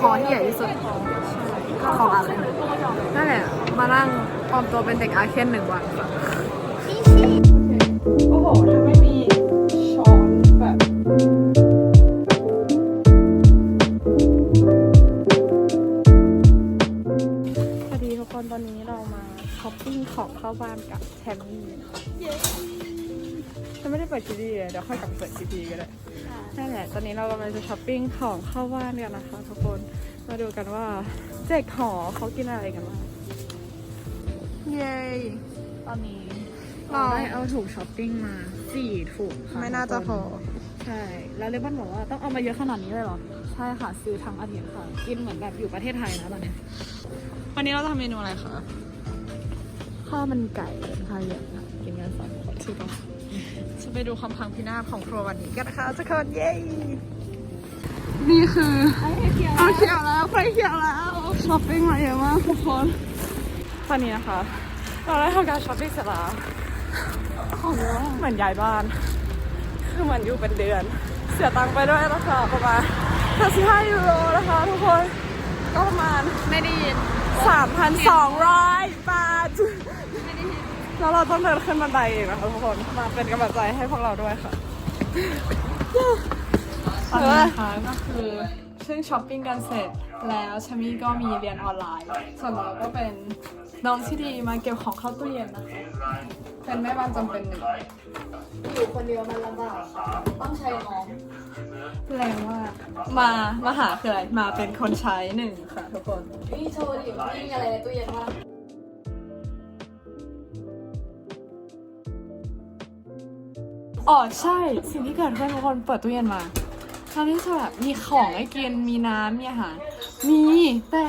พอที่ใหญ่ที่สุดของอาเคนนั่นแหละ มานั่งปลอมตัวเป็นเด็กอาเคนหนึ่งวันค่ะโอ้โหถ้าไม่มีช้อนแบบสวัสดีทุกคนตอนนี้เรามาช้อปปิ้งของเข้าบ้านกับแทมมี่ฉันไม่ได้เปิดคลิปดีเลยเดี๋ยวค่อยกลับมาเปิดคลิปดีก็ได้ นั่นแหละตอนนี้เรากำลังจะช้อปปิ้งของเข้าบ้านกันนะคะทุกคน มาดูกันว่าเจ๊กหอเขากินอะไรกันบ้างเย้ตอนนี้เราเราได้เอาถุงช้อปปิ้งมาสี่ถุงค่ะไม่น่าจะพอ ใช่ แล้วเลบันบอกว่าต้องเอามาเยอะขนาดนี้เลยเหรอ ใช่ค่ะ ซื้อทั้งอาทิตย์ค่ะ กินเหมือนแบบอยู่ประเทศไทยนะตอนเนี้ยวันนี้เราจะทำเมนูอะไรคะ ข้าวมันไก่เป็นข้าวเย็นค่ะกินกันสองคนที่ต้องจะ ไปดูความพังพินาศของครัววันนี้กันนะคะทุกคนเย้นี่คือเอาเขียวแล้วไฟเขียวแล้วช้อปปิ้งมาเยอะมากทุกคนตอนนี้นะคะเราได้ทำการช้อปปิ้งเสร็จแล้วของเยอะเหมือนย้ายบ้าน คือเหมือนอยู่เป็นเดือน เสียตังค์ไปด้วยนะคะประมาณ35ยูโรนะคะทุกคนก็ประมาณไม่ได้ยิน3,200 บาท แล้วเราต้องเดินขึ้นบันไดเองนะคะทุกคนมาเป็นกำลังใจให้พวกเราด้วยค่ะตอนนี้นะคะก็คือซึ่งช้อปปิ้งกันเสร็จแล้วชามี่ก็มีเรียนออนไลน์ ส่วนเราก็เป็นน้องที่ดีมาเก็บของเข้าตู้เย็นนะคะเป็นแม่บ้านจำเป็นหนึ่งอยู่คนเดียวมันลำบากต้องใช้น้องแรงมากมามาหาคืออะไรมาเป็นคนใช้หนึ่งค่ะทุกคนนี่โชว์ดิว่ามีอะไรในตู้เย็นบ้าง อ๋อใช่ สิ่งที่เกิดขึ้นทุกคนเปิดตู้เย็นมาตอนนี้จะแบบมีของให้กินมีน้ำมีอาหารมีแต่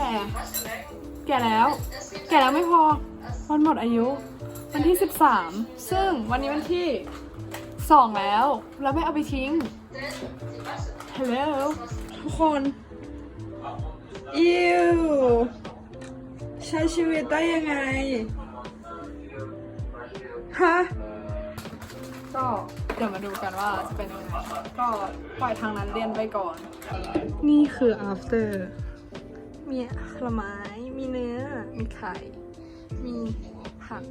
แก่แล้ว แก่แล้วไม่พอวันหมดอายุ วันที่ 13 ซึ่งวันนี้วันที่2แล้วแล้วไม่เอาไปทิ้งฮัลโหลทุกคนอิวใช้ชีวิตได้ยังไง ฮะ ก็ เดี๋ยวมาดูกันว่าจะเป็นยังไงก็ปล่อยทางนั้นเรียนไปก่อน นี่คือ after มีผลไม้มีเนื้อ มีไข่ มีผัก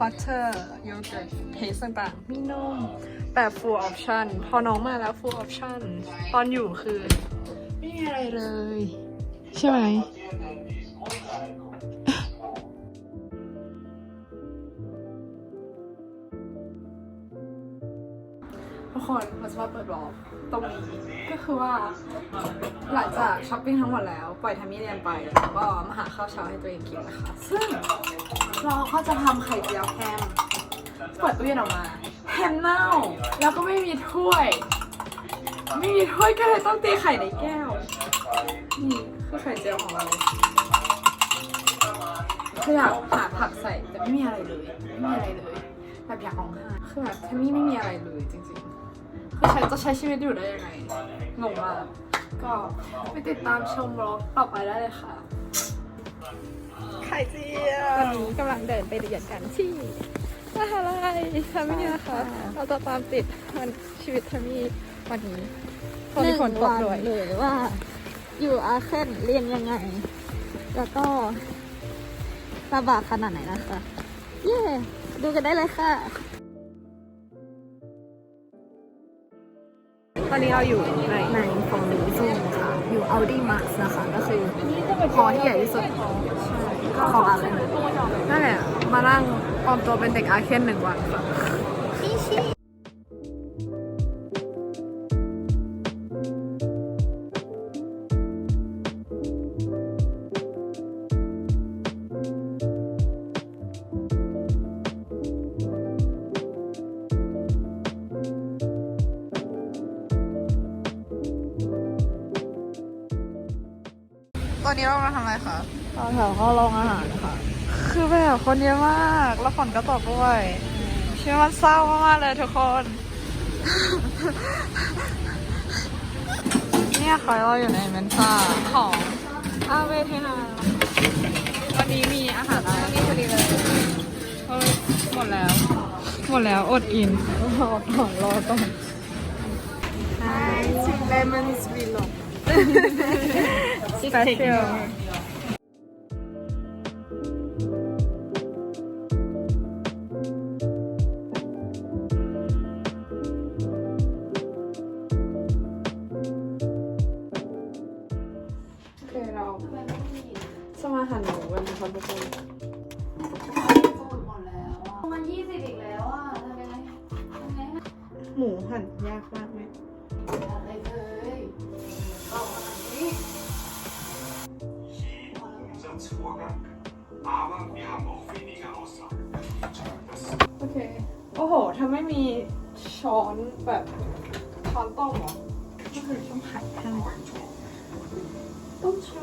บัตเตอร์โยเกิร์ตเพสต่างๆ มีนมแต่ full option พอน้องมาแล้ว full option ตอนอยู่คือ ไม่มีอะไรเลย ใช่ไหม ทุกคนเราจะมาเปิดบล็อกตรงนี้ก็คือว่า หลังจากช้อปปิ้งทั้งหมดแล้ว ปล่อยทามี่เรียนไปแล้วก็มาหาข้าวเช้าให้ตัวเองกินนะคะ ซึ่งเราก็จะทำไข่เจียวแฮมเปิดตู้เย็นออกมาแฮมเน่าแล้วก็ไม่มีถ้วย ไม่มีถ้วยก็เลยต้องตีไข่ในแก้ว นี่คือไข่เจียวของเราคืออยากหาผักใส่แต่ไม่มีอะไรเลย ไม่มีอะไรเลยแบบอยากร้องไห้คือแบบทามี่ไม่มีอะไรเลยจริงๆ คือใช้จะใช้ชีวิตอยู่ได้ยังไงงงมากก็ไปติดตามชมบล็อกต่อไปได้เลยค่ะไข่เจียตอนวนี้กำลังเดินไปเรียนกันที่มหาลัยทามี่นะคะ เราจะตามติดมันชีวิตทามี่วันนี้พอมีฝนตกด้วยเลยว่า อยู่อาเคนเรียนยังไง แล้วก็ลำบากขนาดไหนนะคะ เย้ ดูกันได้เลยค่ะ อนนี้เราอยู่ในในฟองดูซูมค่ะ อยู่ Audi Max นะคะ ก็คือพอที่ใหญ่ที่สุดของอาเคนนั่นแหละ มานั่งปลอมตัวเป็นเด็กอาเคนหนึ่งวันค่ะ ตอนนี้เรามาทำอะไรคะตอนแถวเข้าโรงอาหารค่ะ คือแบบคนเยอะมาก แล้วฝนก็ตกด้วยเชื่อมันเศร้ามากๆเลยทุกคน เนี่ยค่ะเราอยู่ในเมนซ่าของอาเวเทนาวันนี้มีอาหารอะไรนี่พอดีเลยเฮ้ยหมดแล้ว หมดแล้วอดกินรอก่อนรอก่อนเลมอน สวีล special โอเคเราสมาหันหมูกันนะคะทุกคนมันยี่สิบอีกแล้วอะทำไงทำไงหมูหั่นยากมากไหม โอเค โอ้โห ถ้าไม่มีช้อนแบบช้อนต้มเหรอก็คือต้องหั่นให้ต้องใช่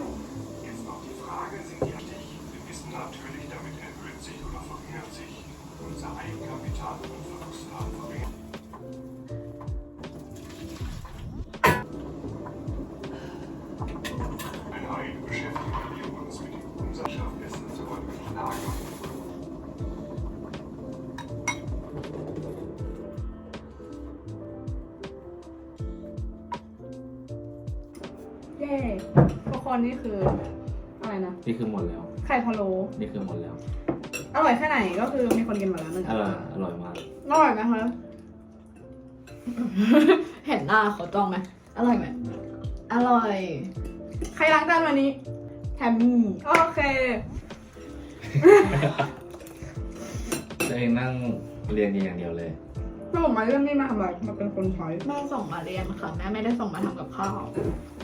เย้ทุกคนนี่คืออะไรนะ นี่คือหมดแล้ว ไข่พะโล้นี่คือหมดแล้ว อร่อยแค่ไหนก็คือมีคนกินมาแล้วหนึ่งอร่อยอร่อยมากอร่อยไหมคะ เห็นหน้าเขาจ้องไหมอร่อยไหมอร่อย ใครล้างจานวันนี้แทมมี่โอเคตัวเองนั่งเรียนอย่างเดียวเลย แล้วผมมาเรื่องนี้มาทำอะไรมาเป็นคนใช้แม่ส่งมาเรียนค่ะแม่ไม่ได้ส่งมาทำกับข้าว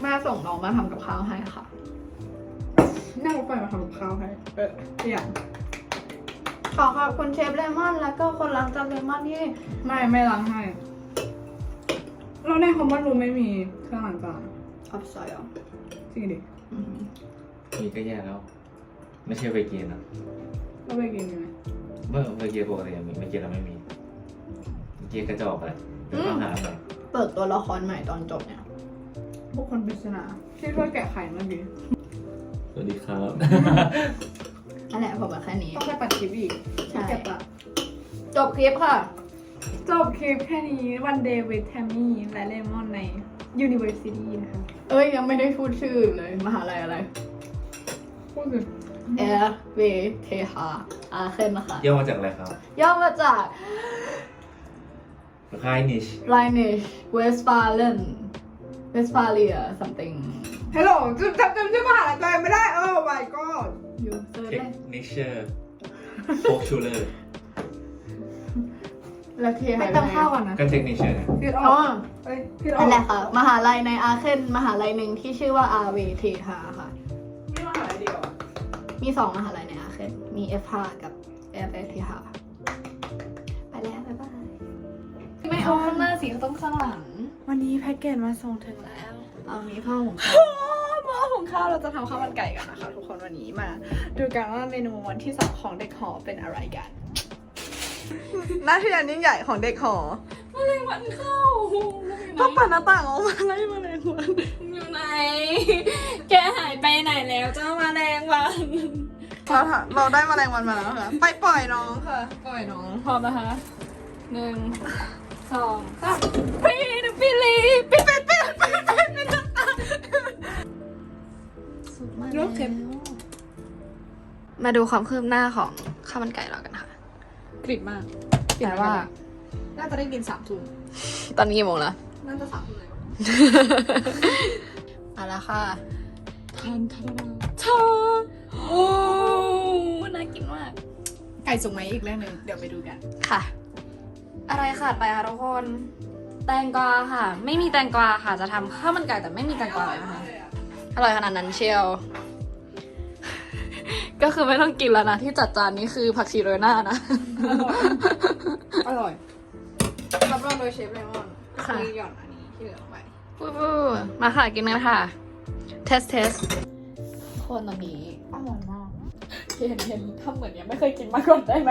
แม่ส่งน้องมาทำกับข้าวให้ค่ะ นั่งรถไฟมาทำกับข้าวให้ เออเสี่ยงขอขอบคุณเชฟเลมอน แล้วก็คนล้างจานเลมอนที่ไม่ไม่ล้างให้ เราในคอมมอนรูมไม่มีเครื่องล้างจานอัพไซด์อะจริงดิอืมมีก็แย่แล้ว ไม่ใช่เวเกียนะเราไปกินยังไงเมื่อเวเกียปกติมีเวเกียเราไม่มี เวเกียกระจอกไปเดี๋ยวต้องหาใหม่เปิดตัวละครใหม่ตอนจบเนี่ยพวกคนปริศนาที่ช่วยแกะไข่เมื่อกี้สวัสดีครับ นั่นแหละผมมาแค่นี้ ต้องไปปัดคลิปอีกใช่ เก็บอะจบคลิปค่ะ จบคลิปแค่นี้ One Day with Tammy และเลมอนใน University นะคะเอ้ยยังไม่ได้พูดชื่อเลยมหาลัยอะไรพูดถึงเอร์เวเทฮาอาเคนนะคะย่อมาจากอะไรครับ ย่อมาจาก คายนิช r h i n i s h Westfalen Westphalia something ฮัลโหลจำจำจำชื่อมหาลัยตัวเองไม่ได้ เออ my god อยู่เซิร์ชเทคเลยนิเชอร์โคกชูเลอร์แล้วเทไม่หายไปตั้งไหนข้าวก่อนนะก็เทคนิเชอร์เนี่ยพี่ออ๋ออกเอ้ยพี่ออนั่กนแหละค่ะ มหาลัยในอาเคนมหาลัยหนึ่งที่ชื่อว่าอาเวเทฮาค่ะนี่มหาลัยเดียวอะมีสองมหาลัยในอาเคนมี F5 กับ F F T ฮา เอาข้างหน้าสิต้องข้างหลัง วันนี้แพ็กเกจมาส่งถึงแล้ว เอามีผ้าห่มหม้อหุงข้าวเราจะทำข้าวมันไก่กันนะคะ ทุกคนวันนี้มา ดูกันว่าเมนูวันที่สองของเด็กหอเป็นอะไรกันหน้าที่อันยิ่งใหญ่ของเด็กหอมะเร็งวันเข้าต้องปิดหน้าต่างออกมาไล่แมลงวันอยู่ไหน แกหายไปไหนแล้วเจ้ามาแรงวันเราเราได้แมลงวันมาแล้วค่ะ ไปปล่อยน้องค่ะ ปล่อยน้องพร้อมนะคะหนึ่ง สองสามปีนปีลีปีเป็ดเป็ดเป็ดเป็ดเป็ดสุดมากลูกเข็มมาดูความคืบหน้าของข้าวมันไก่เรากันค่ะ กริบมากแต่ว่า น่าจะได้กินสามทุ่มตอนนี้กี่โมงแล้วน่าจะสามทุ่มเลยเอาละค่ะทันทันชอโอ้น่ากินมาก ไก่สุกไหมอีกเรื่องหนึ่งเดี๋ยวไปดูกันค่ะ อะไรขาดไปคะทุกคน แตงกวาค่ะ ไม่มีแตงกวาค่ะ จะทำข้าวมันไก่แต่ไม่มีแตงกวานะคะอร่อยขนาดนั้นเชียว ก็คือไม่ต้องกินแล้วนะ ที่จัดจานนี้คือผักชีโรยหน้านะ อร่อยรับรองโดยเชฟเลมอนค่ะอหย่อนอันนี้ที่เหลือลงไปฟูฟูมาค่ะกินกันค่ะ เทสเทสคนตอนนี้อร่อยมากเห็นเห็นทำเหมือนยังไม่เคยกินมาก่อนได้ไหม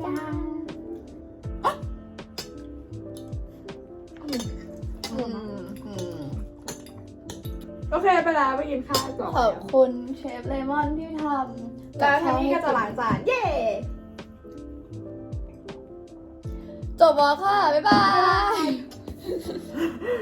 อื โอเคไปแล้วไปกินข้าวก่อนขอบคุณเชฟเลมอนที่ทำแล้วทีนี้ก็จะล้างจานเย้จบแล้วค่ะ บ๊ายบาย